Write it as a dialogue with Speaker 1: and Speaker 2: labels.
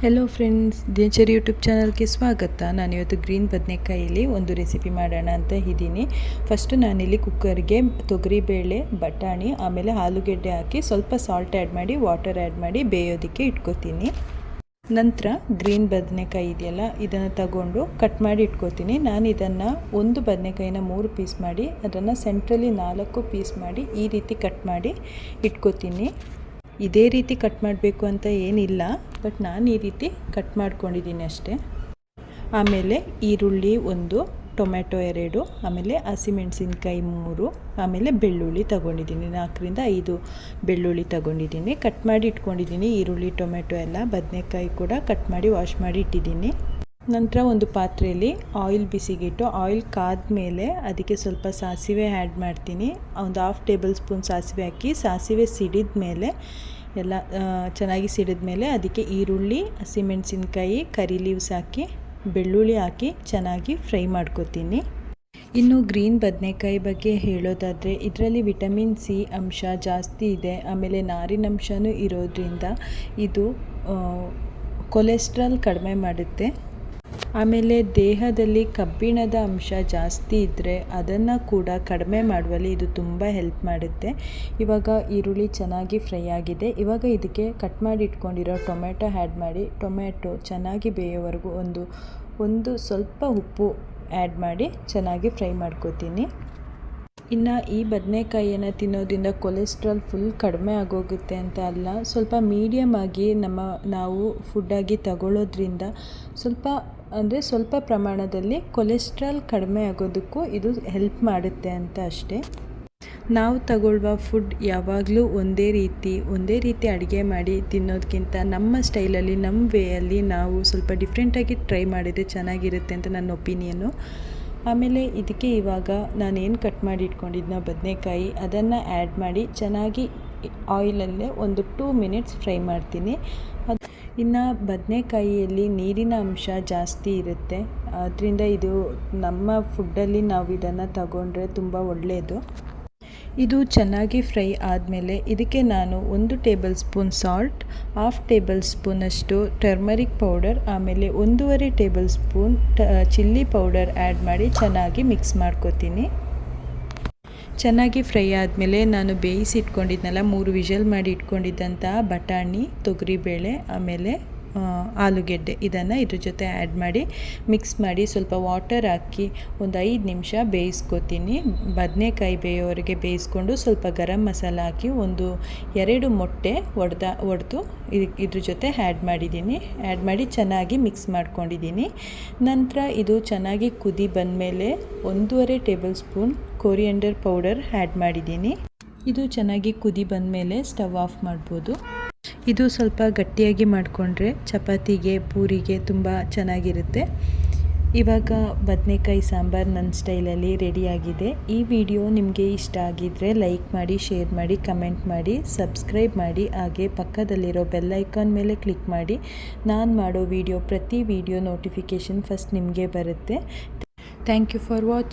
Speaker 1: Hello friends ದಿನಚರಿ YouTube ಚಾನಲ್ಗೆ ಸ್ವಾಗತ. ನಾನಿವತ್ತು ಗ್ರೀನ್ ಬದನೆಕಾಯಲ್ಲಿ ಒಂದು ರೆಸಿಪಿ ಮಾಡೋಣ ಅಂತ ಇದ್ದೀನಿ. ಫಸ್ಟು ನಾನಿಲ್ಲಿ ಕುಕ್ಕರ್ಗೆ ತೊಗರಿಬೇಳೆ ಬಟಾಣಿ, ಆಮೇಲೆ ಆಲೂಗೆಡ್ಡೆ ಹಾಕಿ ಸ್ವಲ್ಪ ಸಾಲ್ಟ್ ಆ್ಯಡ್ ಮಾಡಿ ವಾಟರ್ ಆ್ಯಡ್ ಮಾಡಿ ಬೇಯೋದಕ್ಕೆ ಇಟ್ಕೋತೀನಿ. ನಂತರ ಗ್ರೀನ್ ಬದನೆಕಾಯಿ ಇದೆಯಲ್ಲ, ಇದನ್ನು ತಗೊಂಡು ಕಟ್ ಮಾಡಿ ಇಟ್ಕೋತೀನಿ. ನಾನು ಇದನ್ನು ಒಂದು ಬದನೆಕಾಯಿನ ಮೂರು ಪೀಸ್ ಮಾಡಿ, ಅದನ್ನು ಸೆಂಟ್ರಲ್ಲಿ ನಾಲ್ಕು ಪೀಸ್ ಮಾಡಿ ಈ ರೀತಿ ಕಟ್ ಮಾಡಿ ಇಟ್ಕೋತೀನಿ. ಇದೇ ರೀತಿ ಕಟ್ ಮಾಡಬೇಕು ಅಂತ ಏನಿಲ್ಲ, ಬಟ್ ನಾನು ಈ ರೀತಿ ಕಟ್ ಮಾಡ್ಕೊಂಡಿದ್ದೀನಿ ಅಷ್ಟೇ. ಆಮೇಲೆ ಈರುಳ್ಳಿ ಒಂದು ಟೊಮೆಟೊ ಎರಡು, ಆಮೇಲೆ ಹಸಿಮೆಣಸಿನ್ಕಾಯಿ ಮೂರು, ಆಮೇಲೆ ಬೆಳ್ಳುಳ್ಳಿ ತಗೊಂಡಿದ್ದೀನಿ. ನಾಲ್ಕರಿಂದ ಐದು ಬೆಳ್ಳುಳ್ಳಿ ತಗೊಂಡಿದ್ದೀನಿ. ಕಟ್ ಮಾಡಿ ಇಟ್ಕೊಂಡಿದ್ದೀನಿ. ಈರುಳ್ಳಿ ಟೊಮೆಟೊ ಎಲ್ಲ, ಬದನೆಕಾಯಿ ಕೂಡ ಕಟ್ ಮಾಡಿ ವಾಶ್ ಮಾಡಿ ಇಟ್ಟಿದ್ದೀನಿ. ನಂತರ ಒಂದು ಪಾತ್ರೆಯಲ್ಲಿ ಆಯಿಲ್ ಬಿಸಿಗಿಟ್ಟು, ಆಯಿಲ್ ಕಾದ ಮೇಲೆ ಅದಕ್ಕೆ ಸ್ವಲ್ಪ ಸಾಸಿವೆ ಆ್ಯಡ್ ಮಾಡ್ತೀನಿ. ಒಂದು ಹಾಫ್ ಟೇಬಲ್ ಸ್ಪೂನ್ ಸಾಸಿವೆ ಹಾಕಿ, ಸಾಸಿವೆ ಸಿಡಿದ ಮೇಲೆ ಎಲ್ಲ ಚೆನ್ನಾಗಿ ಸಿಡಿದ ಮೇಲೆ ಅದಕ್ಕೆ ಈರುಳ್ಳಿ, ಹಸಿಮೆಣಸಿನ್ಕಾಯಿ, ಕರಿ ಲೀವ್ಸ್ ಹಾಕಿ, ಬೆಳ್ಳುಳ್ಳಿ ಹಾಕಿ ಚೆನ್ನಾಗಿ ಫ್ರೈ ಮಾಡ್ಕೊತೀನಿ. ಇನ್ನು ಗ್ರೀನ್ ಬದನೆಕಾಯಿ ಬಗ್ಗೆ ಹೇಳೋದಾದರೆ, ಇದರಲ್ಲಿ ವಿಟಮಿನ್ ಸಿ ಅಂಶ ಜಾಸ್ತಿ ಇದೆ. ಆಮೇಲೆ ನಾರಿನಂಶನೂ ಇರೋದ್ರಿಂದ ಇದು ಕೊಲೆಸ್ಟ್ರಾಲ್ ಕಡಿಮೆ ಮಾಡುತ್ತೆ. ಆಮೇಲೆ ದೇಹದಲ್ಲಿ ಕಬ್ಬಿಣದ ಅಂಶ ಜಾಸ್ತಿ ಇದ್ದರೆ ಅದನ್ನು ಕೂಡ ಕಡಿಮೆ ಮಾಡುವಲ್ಲಿ ಇದು ತುಂಬ ಹೆಲ್ಪ್ ಮಾಡುತ್ತೆ. ಇವಾಗ ಈರುಳ್ಳಿ ಚೆನ್ನಾಗಿ ಫ್ರೈ ಆಗಿದೆ. ಇವಾಗ ಇದಕ್ಕೆ ಕಟ್ ಮಾಡಿ ಇಟ್ಕೊಂಡಿರೋ ಟೊಮೆಟೊ ಆ್ಯಡ್ ಮಾಡಿ ಟೊಮೆಟೊ ಚೆನ್ನಾಗಿ ಬೇಯೋವರೆಗೂ ಒಂದು ಒಂದು ಸ್ವಲ್ಪ ಉಪ್ಪು ಆ್ಯಡ್ ಮಾಡಿ ಚೆನ್ನಾಗಿ ಫ್ರೈ ಮಾಡ್ಕೋತೀನಿ. ಇನ್ನು ಈ ಬದನೆಕಾಯಿಯನ್ನು ತಿನ್ನೋದ್ರಿಂದ ಕೊಲೆಸ್ಟ್ರಾಲ್ ಫುಲ್ ಕಡಿಮೆ ಆಗೋಗುತ್ತೆ ಅಂತ ಅಲ್ಲ, ಸ್ವಲ್ಪ ಮೀಡಿಯಮ್ ಆಗಿ ನಮ್ಮ ನಾವು ಫುಡ್ಡಾಗಿ ತಗೊಳ್ಳೋದ್ರಿಂದ ಸ್ವಲ್ಪ ಅಂದರೆ ಸ್ವಲ್ಪ ಪ್ರಮಾಣದಲ್ಲಿ ಕೊಲೆಸ್ಟ್ರಾಲ್ ಕಡಿಮೆ ಆಗೋದಕ್ಕೂ ಇದು ಹೆಲ್ಪ್ ಮಾಡುತ್ತೆ ಅಂತ ಅಷ್ಟೇ. ನಾವು ತಗೊಳ್ಳುವ ಫುಡ್ ಯಾವಾಗಲೂ ಒಂದೇ ರೀತಿ ಒಂದೇ ರೀತಿ ಅಡುಗೆ ಮಾಡಿ ತಿನ್ನೋದಕ್ಕಿಂತ ನಮ್ಮ ಸ್ಟೈಲಲ್ಲಿ ನಮ್ಮ ವೇಯಲ್ಲಿ ನಾವು ಸ್ವಲ್ಪ ಡಿಫ್ರೆಂಟಾಗಿ ಟ್ರೈ ಮಾಡಿದರೆ ಚೆನ್ನಾಗಿರುತ್ತೆ ಅಂತ ನನ್ನ ಒಪಿನಿಯನ್ನು ಆಮೇಲೆ ಇದಕ್ಕೆ ಇವಾಗ ನಾನೇನು ಕಟ್ ಮಾಡಿ ಇಟ್ಕೊಂಡಿದ್ನೋ ಬದನೆಕಾಯಿ, ಅದನ್ನು ಆ್ಯಡ್ ಮಾಡಿ ಚೆನ್ನಾಗಿ ಆಯಿಲಲ್ಲೇ ಒಂದು ಟೂ ಮಿನಿಟ್ಸ್ ಫ್ರೈ ಮಾಡ್ತೀನಿ. ಅದು ಇನ್ನು ಬದನೆಕಾಯಿಯಲ್ಲಿ ನೀರಿನ ಅಂಶ ಜಾಸ್ತಿ ಇರುತ್ತೆ. ಅದರಿಂದ ಇದು ನಮ್ಮ ಫುಡ್ಡಲ್ಲಿ ನಾವು ಇದನ್ನು ತಗೊಂಡ್ರೆ ತುಂಬ ಒಳ್ಳೆಯದು ಇದು ಚೆನ್ನಾಗಿ ಫ್ರೈ ಆದಮೇಲೆ ಇದಕ್ಕೆ ನಾನು ಒಂದು table spoon salt half table ಸ್ಪೂನಷ್ಟು ಟರ್ಮರಿಕ್ ಪೌಡರ್ ಆಮೇಲೆ ಒಂದೂವರೆ ಟೇಬಲ್ ಸ್ಪೂನ್ ಟ ಚಿಲ್ಲಿ ಪೌಡರ್ ಆ್ಯಡ್ ಮಾಡಿ ಚೆನ್ನಾಗಿ ಮಿಕ್ಸ್ ಮಾಡ್ಕೋತೀನಿ. ಚೆನ್ನಾಗಿ ಫ್ರೈ ಆದಮೇಲೆ ನಾನು ಬೇಯಿಸಿ ಇಟ್ಕೊಂಡಿದ್ನಲ್ಲ ಮೂರು ವಿಷಲ್ ಮಾಡಿ ಇಟ್ಕೊಂಡಿದ್ದಂತಹ ಬಟಾಣಿ ತೊಗರಿಬೇಳೆ ಆಮೇಲೆ ಆಲೂಗೆಡ್ಡೆ ಇದನ್ನು ಇದ್ರ ಜೊತೆ ಆ್ಯಡ್ ಮಾಡಿ ಮಿಕ್ಸ್ ಮಾಡಿ ಸ್ವಲ್ಪ ವಾಟರ್ ಹಾಕಿ ಒಂದು ಐದು ನಿಮಿಷ ಬೇಯಿಸ್ಕೊತೀನಿ. ಬದನೆಕಾಯಿ ಬೇಯೋರಿಗೆ ಬೇಯಿಸ್ಕೊಂಡು ಸ್ವಲ್ಪ ಗರಂ ಮಸಾಲ ಹಾಕಿ ಒಂದು ಎರಡು ಮೊಟ್ಟೆ ಒಡೆದ, ಒಡೆದು ಇದ್ರ ಜೊತೆ ಆ್ಯಡ್ ಮಾಡಿದ್ದೀನಿ. ಆ್ಯಡ್ ಮಾಡಿ ಚೆನ್ನಾಗಿ ಮಿಕ್ಸ್ ಮಾಡ್ಕೊಂಡಿದ್ದೀನಿ. ನಂತರ ಇದು ಚೆನ್ನಾಗಿ ಕುದಿ ಬಂದಮೇಲೆ ಒಂದೂವರೆ table spoon coriander powder add ಮಾಡಿದ್ದೀನಿ. ಇದು ಚೆನ್ನಾಗಿ ಕುದಿ ಬಂದಮೇಲೆ ಸ್ಟವ್ ಆಫ್ ಮಾಡ್ಬೋದು. ಇದು ಸ್ವಲ್ಪ ಗಟ್ಟಿಯಾಗಿ ಮಾಡಿಕೊಂಡ್ರೆ ಚಪಾತಿಗೆ, ಪೂರಿಗೆ ತುಂಬ ಚೆನ್ನಾಗಿರುತ್ತೆ. ಇವಾಗ ಬದನೆಕಾಯಿ ಸಾಂಬಾರು ನನ್ನ ಸ್ಟೈಲಲ್ಲಿ ರೆಡಿಯಾಗಿದೆ. ಈ ವಿಡಿಯೋ ನಿಮಗೆ ಇಷ್ಟ ಆಗಿದ್ದರೆ ಲೈಕ್ ಮಾಡಿ, ಶೇರ್ ಮಾಡಿ, ಕಮೆಂಟ್ ಮಾಡಿ, ಸಬ್ಸ್ಕ್ರೈಬ್ ಮಾಡಿ, ಹಾಗೆ ಪಕ್ಕದಲ್ಲಿರೋ ಬೆಲ್ಲೈಕಾನ್ ಮೇಲೆ ಕ್ಲಿಕ್ ಮಾಡಿ. ನಾನು ಮಾಡೋ ವಿಡಿಯೋ ಪ್ರತಿ ವಿಡಿಯೋ ನೋಟಿಫಿಕೇಷನ್ ಫಸ್ಟ್ ನಿಮಗೆ ಬರುತ್ತೆ. Thank you for watch.